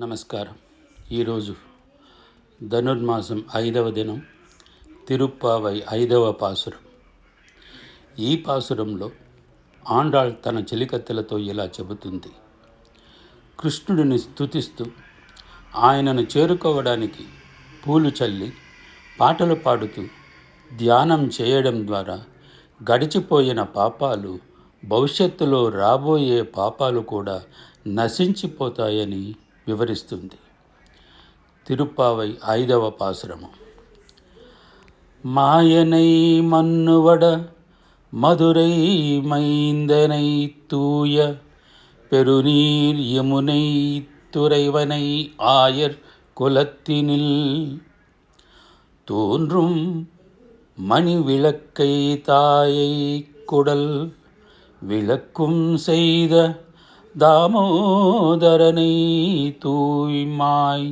నమస్కారం. ఈరోజు ధనుర్మాసం ఐదవ దినం తిరుప్పావై ఐదవ పాసురం. ఈ పాసురంలో ఆండాళ్ తన చెలికత్తెలతో ఇలా చెబుతుంది. కృష్ణుడిని స్తుతిస్తూ ఆయనను చేరుకోవడానికి పూలు చల్లి పాటలు పాడుతూ ధ్యానం చేయడం ద్వారా గడిచిపోయిన పాపాలు భవిష్యత్తులో రాబోయే పాపాలు కూడా నశించిపోతాయని వివరిస్తుంది తిరుప్పావై ఐదవ పాసురము மாயனை மன்னுவட மதுரை மைந்தனை தூய பெருநீர் யமுனை துறைவனை ஆயர் குலத்தினில் தோன்றும் மணி விளக்கை தாயை குடல் விளக்கும் செய்த தாமோதரனை தூய்மாய்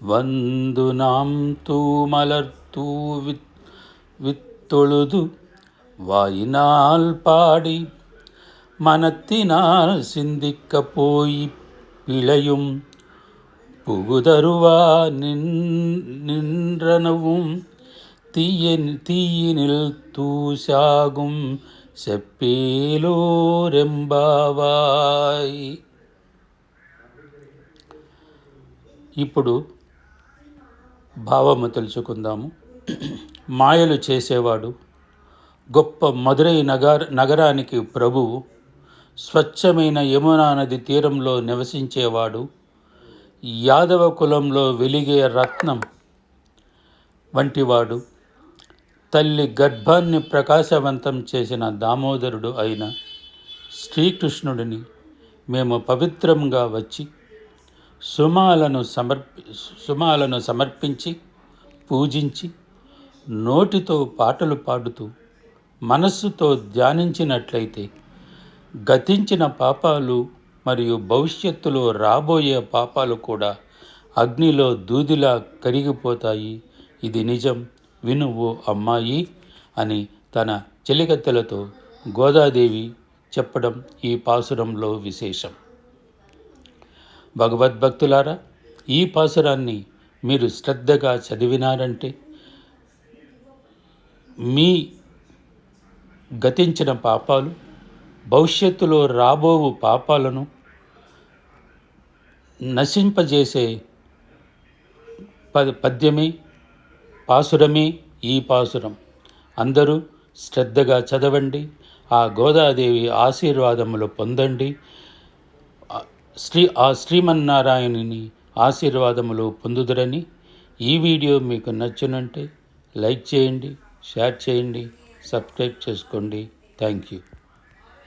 வந்து நாம் தூமலர் தூவித் வித்தொழுது வாயினால் பாடி மனத்தினால் சிந்திக்க போய் பிழையும் புகுதருவா நின்றனவும் தீய தீயினில் தூசாகும் చెప్పేలోరెంబావాయ్. ఇప్పుడు భావము తెలుసుకుందాము. మాయలు చేసేవాడు గొప్ప మధురై నగర నగరానికి ప్రభువు స్వచ్ఛమైన యమునా నది తీరంలో నివసించేవాడు యాదవ కులంలో వెలిగే రత్నం వంటివాడు. తల్లి గర్భాన్ని ప్రకాశవంతం చేసిన దామోదరుడు అయిన శ్రీకృష్ణుడిని మేము పవిత్రంగా వచ్చి సుమాలను సమర్పి సుమాలను సమర్పించి పూజించి నోటితో పాటలు పాడుతూ మనస్సుతో ధ్యానించినట్లయితే గతించిన పాపాలు మరియు భవిష్యత్తులో రాబోయే పాపాలు కూడా అగ్నిలో దూదిలా కరిగిపోతాయి. ఇది నిజం. విను ఓ అమ్మాయి అని తన చెలికత్తెలతో గోదాదేవి చెప్పడం ఈ పాసురంలో విశేషం. భగవద్భక్తులారా ఈ పాసురాన్ని మీరు శ్రద్ధగా చదివినారంటే మీ గతించిన పాపాలు భవిష్యత్తులో రాబోవు పాపాలను నశింపజేసే పద పద్యమే పాసురమే ఈ పాసురం. అందరూ శ్రద్ధగా చదవండి ఆ గోదాదేవి ఆశీర్వాదములు పొందండి. శ్రీ ఆ శ్రీమన్నారాయణుని ఆశీర్వాదములు పొందుదురని ఈ వీడియో మీకు నచ్చినంటే లైక్ చేయండి షేర్ చేయండి సబ్స్క్రైబ్ చేసుకోండి. Thank you.